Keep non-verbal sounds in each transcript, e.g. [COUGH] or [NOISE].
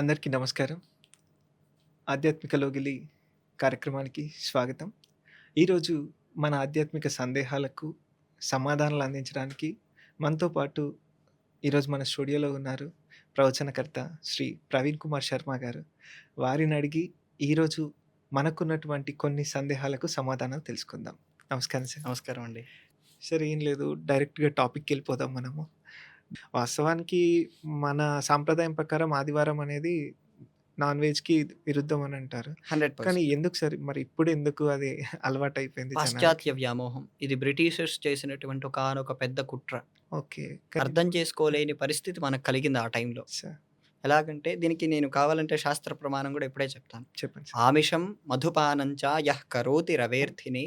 అందరికీ నమస్కారం. ఆధ్యాత్మిక లోగిలి కార్యక్రమానికి స్వాగతం. ఈరోజు మన ఆధ్యాత్మిక సందేహాలకు సమాధానాలు అందించడానికి మనతో పాటు ఈరోజు మన స్టూడియోలో ఉన్నారు ప్రవచనకర్త శ్రీ ప్రవీణ్ కుమార్ శర్మ గారు. వారిని అడిగి ఈరోజు మనకున్నటువంటి కొన్ని సందేహాలకు సమాధానాలు తెలుసుకుందాం. నమస్కారం సార్. నమస్కారం అండి. సార్ ఏం లేదు డైరెక్ట్‌గా టాపిక్‌కెళ్ళిపోదాం మనము. వాస్తవానికి మన సాంప్రదాయం ప్రకారం ఆదివారం అనేది నాన్ వెజ్‌కి విరుద్ధం అని అంటారు. 100% కానీ ఎందుకు సార్ మరి ఇప్పుడు ఎందుకు అది అలవాటైపోయింది జనాలకి? పాశ్చాత్య వ్యామోహం. ఇది బ్రిటిషర్స్ చేసినటువంటి ఒకానొక పెద్ద కుట్ర. ఓకే. అర్థం చేసుకోలేని పరిస్థితి మనకు కలిగింది ఆ టైంలో. ఎలాగంటే దీనికి నేను కావాలంటే శాస్త్ర ప్రమాణం కూడా ఇప్పుడే చెప్తాను. చెప్పండి. ఆమిషం మధుపానం చ యః కరోతి రవేర్థిని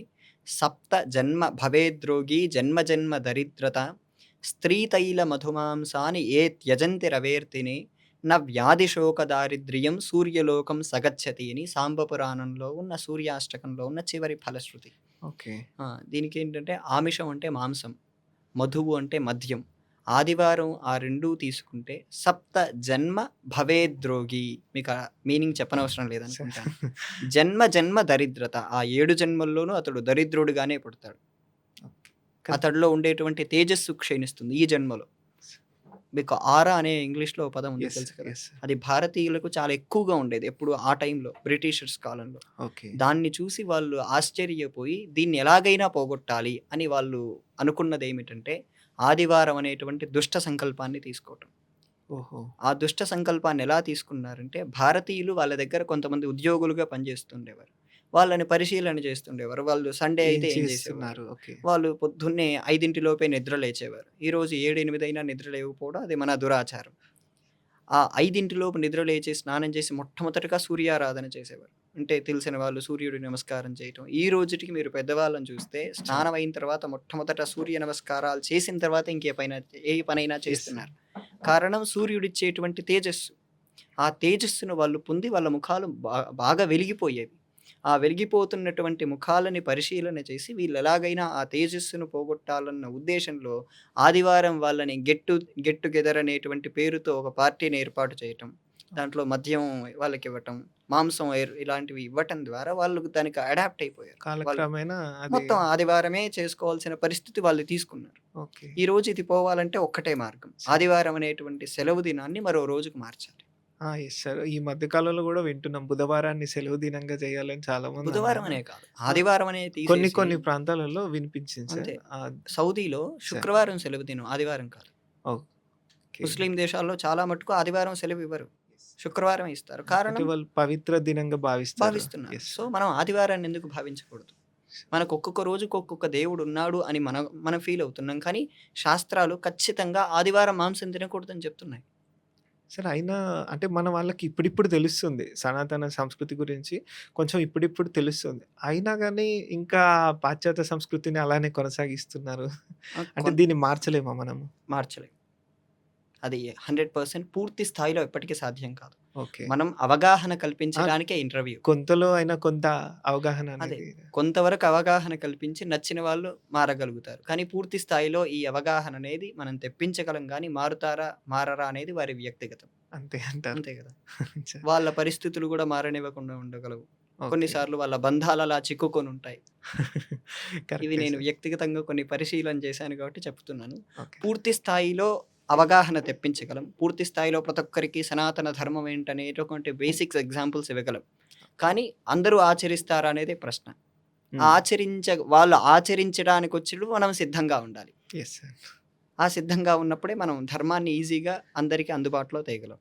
సప్త జన్మ భవేద్రోగి జన్మ జన్మ దరిద్రత స్త్రీతైల మధుమాంసాని ఏ త్యజంతి రవేర్తిని న వ్యాధిశోక దారిద్ర్యం సూర్యలోకం సగచ్చతి అని సాంబ పురాణంలో ఉన్న సూర్యాష్టకంలో ఉన్న చివరి ఫలశ్రుతి. ఓకే. దీనికి ఏంటంటే ఆమిషం అంటే మాంసం. మధువు అంటే మద్యం. ఆదివారం ఆ 2 తీసుకుంటే సప్త జన్మ భవేద్రోగి. మీకు ఆ మీనింగ్ చెప్పనవసరం సార్ లేదనుకుంటాను. జన్మ జన్మ దరిద్రత. ఆ 7 జన్మల్లోనూ అతడు దరిద్రుడుగానే పుడతాడు. అతడిలో ఉండేటువంటి తేజస్సు క్షీణిస్తుంది ఈ జన్మలో. మీకు ఆరా అనే ఇంగ్లీష్‌లో పదం ఉంది. తెలుసు కదా! అది భారతీయులకు చాలా ఎక్కువగా ఉండేది. ఎప్పుడు ఆ టైంలో బ్రిటిషర్స్ కాలంలో. ఓకే. దాన్ని చూసి వాళ్ళు ఆశ్చర్యపోయి దీన్ని ఎలాగైనా పోగొట్టాలి అని వాళ్ళు అనుకున్నదేమిటంటే ఆదివారం అనేటువంటి దుష్ట సంకల్పాన్ని తీసుకోవటం. ఓహో! ఆ దుష్ట సంకల్పాన్ని ఎలా తీసుకున్నారంటే భారతీయులు వాళ్ళ దగ్గర కొంతమంది ఉద్యోగులుగా పనిచేస్తుండేవారు. వాళ్ళని పరిశీలన చేస్తుండేవారు. వాళ్ళు సండే అయితే ఏం? చేస్తున్నారు? ఓకే. వాళ్ళు పొద్దున్నే 5 లోపే నిద్ర లేచేవారు. ఈరోజు 7, 8 అయినా నిద్ర లేవకపోవడం అది మన దురాచారం. ఆ 5 లోపు నిద్ర లేచి స్నానం చేసి మొట్టమొదటగా సూర్యారాధన చేసేవారు. అంటే తెలిసిన వాళ్ళు సూర్యుడికి నమస్కారం చేయటం. ఈ రోజుటికి మీరు పెద్దవాళ్ళని చూస్తే స్నానం అయిన తర్వాత మొట్టమొదట సూర్య నమస్కారాలు చేసిన తర్వాత ఇంకే పైన ఏ పనైనా. చేస్తున్నారు. కారణం సూర్యుడిచ్చేటువంటి తేజస్సు. ఆ తేజస్సును వాళ్ళు పొంది వాళ్ళ ముఖాలు బాగా వెలిగిపోయేవి. ఆ వెలిగిపోతున్నటువంటి ముఖాలని పరిశీలన చేసి వీళ్ళు ఎలాగైనా ఆ తేజస్సును పోగొట్టాలన్న ఉద్దేశంలో ఆదివారం వాళ్ళని గెట్ టు గెట్ టుగెదర్ అనేటువంటి పేరుతో ఒక పార్టీని ఏర్పాటు చేయటం. దాంట్లో మద్యం వాళ్ళకివ్వటం, మాంసం ఏర్ ఇలాంటివి ఇవ్వటం ద్వారా వాళ్ళు దానికి అడాప్ట్ అయిపోయారు. మొత్తం ఆదివారమే చేసుకోవాల్సిన పరిస్థితి వాళ్ళు తీసుకున్నారు. ఈ రోజు ఇది పోవాలంటే ఒక్కటే మార్గం. ఆదివారం అనేటువంటి సెలవు దినాన్ని మరో రోజుకు మార్చాలి. ఆ! Yes sir. ఈ మధ్య కాలంలో గూడా వింటున్నాం. బుధవారాన్ని సెలవు దినంగా చేయాలని చాలామంది బుధవారం అన్నారు. అనే కాదు. ఆ! ఆదివారం అనే కొన్ని తీసేసి కొన్ని ప్రాంతాలలో వినిపించింది సార్. అంతే. ఆ! సౌదీలో సార్. శుక్రవారం సెలవు దినం. ఆదివారం కాదు. ఓకే. ముస్లిం దేశాల్లో చాలా మటుకు ఆదివారం సెలవు ఇవ్వరు. శుక్రవారం ఇస్తారు. అంటే కారణం వాళ్ళు పవిత్ర దినంగా భావిస్తారు. భావిస్తున్నారు. యెస్. సో మనం ఆదివారాన్ని ఎందుకు భావించకూడదు? మనకు ఒక్కొక్క రోజుకి ఒక్కొక్క దేవుడు ఉన్నాడు అని మనం మనం ఫీల్ అవుతున్నాం. కానీ శాస్త్రాలు ఖచ్చితంగా ఆదివారం మాంసం తినకూడదని చెప్తున్నాయి. సార్ అయినా అంటే మన వాళ్ళకి ఇప్పుడిప్పుడు తెలుస్తుంది. సనాతన సంస్కృతి గురించి కొంచెం ఇప్పుడిప్పుడు తెలుస్తుంది. అయినా గాని ఇంకా పాశ్చాత్య సంస్కృతిని అలానే కొనసాగిస్తున్నారు. అంటే కొన్ దీన్ని మార్చలేమా మనము? మార్చలేం. అది 100% పూర్తి స్థాయిలో ఎప్పటికీ సాధ్యం కాదు. ఓకే. మనం అవగాహన! కల్పించడానికే ఇంటర్వ్యూ. కొంతలో అయినా కొంత అవగాహన అదే. కొంతవరకు అవగాహన కల్పించి నచ్చిన వాళ్ళు మారగలుగుతారు. కానీ పూర్తి స్థాయిలో ఈ అవగాహన అనేది మనం తెప్పించగలం గానీ మారుతారా? మారరా? అనేది వారి వ్యక్తిగతం. అంతే అంటారు. అంతే కదా! వాళ్ళ పరిస్థితులు కూడా మారనివ్వకుండా ఉండగలవు. కొన్నిసార్లు వాళ్ళ బంధాలు అలా చిక్కుకొనుంటాయి. [LAUGHS] ఇవి కరెక్టే నేను. వ్యక్తిగతంగా కొన్ని పరిశీలన చేశాను కాబట్టి చెప్తున్నాను. పూర్తి స్థాయిలో అవగాహన తెప్పించగలం. పూర్తి స్థాయిలో ప్రతి ఒక్కరికి సనాతన ధర్మం ఏంటనేటువంటి బేసిక్స్ ఎగ్జాంపుల్స్ ఇవ్వగలం. కానీ అందరూ ఆచరిస్తారా అనేదే ప్రశ్న. ఆచరించ వాళ్ళు ఆచరించడానికొచ్చినప్పుడు మనం సిద్ధంగా ఉండాలి. ఆ సిద్ధంగా ఉన్నప్పుడే మనం ధర్మాన్ని ఈజీగా అందరికి అందుబాటులో తేగలం.